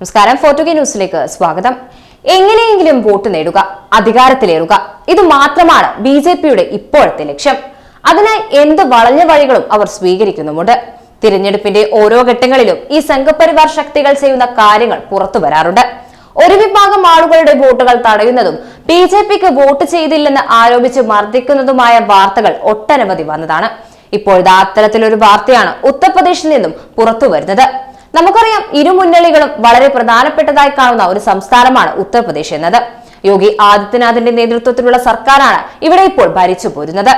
നമസ്കാരം. ഫോർട്ടുഗി ന്യൂസിലേക്ക് സ്വാഗതം. എങ്ങനെയെങ്കിലും വോട്ട് നേടുക അധികാരത്തിലേറുക ഇത് മാത്രമാണ് ബി ജെ പിയുടെ ഇപ്പോഴത്തെ ലക്ഷ്യം. അതിനായി എന്ത് വളഞ്ഞ വഴികളും അവർ സ്വീകരിക്കുന്നുമുണ്ട്. തിരഞ്ഞെടുപ്പിന്റെ ഓരോ ഘട്ടങ്ങളിലും ഈ സംഘപരിവാർ ശക്തികൾ ചെയ്യുന്ന കാര്യങ്ങൾ പുറത്തു വരാറുണ്ട്. ഒരു വിഭാഗം ആളുകളുടെ വോട്ടുകൾ തടയുന്നതും ബി ജെ പിക്ക് വോട്ട് ചെയ്തില്ലെന്ന് ആരോപിച്ച് മർദ്ദിക്കുന്നതുമായ വാർത്തകൾ ഒട്ടനവധി വന്നതാണ്. ഇപ്പോഴത്തെ അത്തരത്തിലൊരു വാർത്തയാണ് ഉത്തർപ്രദേശിൽ നിന്നും പുറത്തു വരുന്നത്. നമുക്കറിയാം ഇരു മുന്നണികളും വളരെ പ്രധാനപ്പെട്ടതായി കാണുന്ന ഒരു സംസ്ഥാനമാണ് ഉത്തർപ്രദേശ് എന്നത്. യോഗി ആദിത്യനാഥിന്റെ നേതൃത്വത്തിലുള്ള സർക്കാരാണ് ഇവിടെ ഇപ്പോൾ ഭരിച്ചു പോരുന്നത്.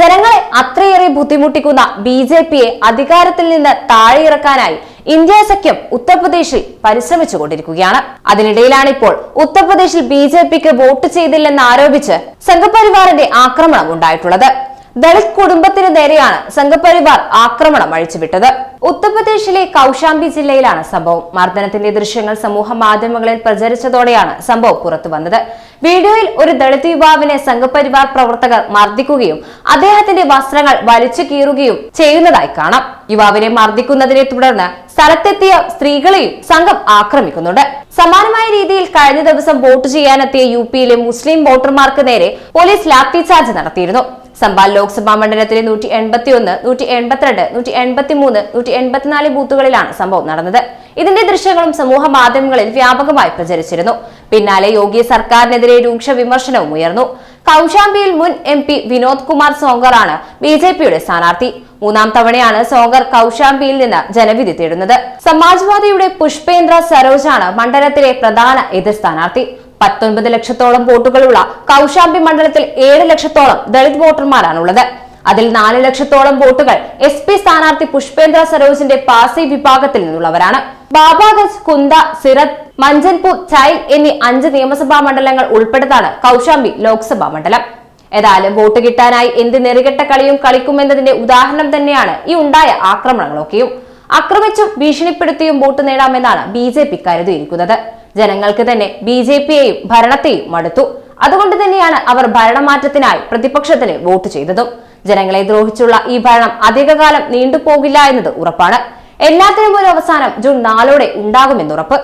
ജനങ്ങളെ അത്രയേറെ ബുദ്ധിമുട്ടിക്കുന്ന ബി ജെ പിയെ അധികാരത്തിൽ നിന്ന് താഴെയിറക്കാനായി ഇന്ത്യ സഖ്യം ഉത്തർപ്രദേശിൽ പരിശ്രമിച്ചുകൊണ്ടിരിക്കുകയാണ് അതിനിടയിലാണ് ഇപ്പോൾ ഉത്തർപ്രദേശിൽ ബി ജെ പിക്ക് വോട്ട് ചെയ്തില്ലെന്ന് ആരോപിച്ച് സംഘപരിവാറിന്റെ ആക്രമണം ഉണ്ടായിട്ടുള്ളത്. ദളിത് കുടുംബത്തിന് നേരെയാണ് സംഘപരിവാർ ആക്രമണം അഴിച്ചുവിട്ടത്. ഉത്തർപ്രദേശിലെ കൌശാംബി ജില്ലയിലാണ് സംഭവം. മർദ്ദനത്തിന്റെ ദൃശ്യങ്ങൾ സമൂഹ മാധ്യമങ്ങളിൽ പ്രചരിച്ചതോടെയാണ് സംഭവം പുറത്തു വന്നത്. വീഡിയോയിൽ ഒരു ദളിത് യുവാവിനെ സംഘപരിവാർ പ്രവർത്തകർ മർദ്ദിക്കുകയും അദ്ദേഹത്തിന്റെ വസ്ത്രങ്ങൾ വലിച്ചു കീറുകയും ചെയ്യുന്നതായി കാണാം. യുവാവിനെ മർദ്ദിക്കുന്നതിനെ തുടർന്ന് സ്ഥലത്തെത്തിയ സ്ത്രീകളെയും സംഘം ആക്രമിക്കുന്നുണ്ട്. സമാനമായ രീതിയിൽ കഴിഞ്ഞ ദിവസം വോട്ട് ചെയ്യാനെത്തിയ യു പിയിലെ മുസ്ലിം വോട്ടർമാർക്ക് നേരെ പോലീസ് ലാത്തി ചാർജ് നടത്തിയിരുന്നു. സംബാൽ ലോക്സഭാ മണ്ഡലത്തിലെ നൂറ്റി എൺപത്തി ഒന്ന് നൂറ്റി എൺപത്തിരണ്ട് നൂറ്റി എൺപത്തി മൂന്ന് നൂറ്റി എൺപത്തിനാല് ബൂത്തുകളിലാണ് സംഭവം നടന്നത്. ഇതിന്റെ ദൃശ്യങ്ങളും സമൂഹ മാധ്യമങ്ങളിൽ വ്യാപകമായി പ്രചരിച്ചിരുന്നു. പിന്നാലെ യോഗി സർക്കാരിനെതിരെ രൂക്ഷ വിമർശനവും ഉയർന്നു. കൌശാംബിയിൽ മുൻ എം പി വിനോദ് കുമാർ സോങ്കറാണ് ബി ജെ പിയുടെ സ്ഥാനാർത്ഥി. മൂന്നാം തവണയാണ് സോങ്കർ കൌശാംബിയിൽ നിന്ന് ജനവിധി തേടുന്നത്. സമാജ്വാദിയുടെ പുഷ്പേന്ദ്ര സരോജാണ് മണ്ഡലത്തിലെ പ്രധാന എതിർ സ്ഥാനാർത്ഥി. പത്തൊൻപത് ലക്ഷത്തോളം വോട്ടുകളുള്ള കൗശാംബി മണ്ഡലത്തിൽ ഏഴ് ലക്ഷത്തോളം ദളിത് വോട്ടർമാരാണുള്ളത്. അതിൽ നാല് ലക്ഷത്തോളം വോട്ടുകൾ എസ് പി സ്ഥാനാർത്ഥി പുഷ്പേന്ദ്ര സരോജിന്റെ പാസി വിഭാഗത്തിൽ നിന്നുള്ളവരാണ്. ബാബാഗഞ്ച് കുന്ത സിറത്ത് മഞ്ചൻപൂർ ചൈൽ എന്നീ അഞ്ച് നിയമസഭാ മണ്ഡലങ്ങൾ ഉൾപ്പെട്ടതാണ് കൗശാംബി ലോക്സഭാ മണ്ഡലം. ഏതായാലും വോട്ട് കിട്ടാനായി എന്ത് നെറികെട്ട കളിയും കളിക്കുമെന്നതിന്റെ ഉദാഹരണം തന്നെയാണ് ഈ ഉണ്ടായ ആക്രമണങ്ങളൊക്കെയും. ആക്രമിച്ചും ഭീഷണിപ്പെടുത്തിയും വോട്ട് നേടാമെന്നാണ് ബി ജെ പി കരുതിയിരിക്കുന്നത്. ജനങ്ങൾക്ക് തന്നെ ബി ജെ പിയെയും ഭരണത്തെയും മടുത്തു. അതുകൊണ്ട് തന്നെയാണ് അവർ ഭരണമാറ്റത്തിനായി പ്രതിപക്ഷത്തിന് വോട്ട് ചെയ്തതും. ജനങ്ങളെ ദ്രോഹിച്ചുള്ള ഈ ഭരണം അധികകാലം നീണ്ടുപോകില്ല എന്നത് ഉറപ്പാണ്. എല്ലാത്തിനും ഒരു അവസാനം ജൂൺ നാലോടെ ഉണ്ടാകുമെന്നുറപ്പ്.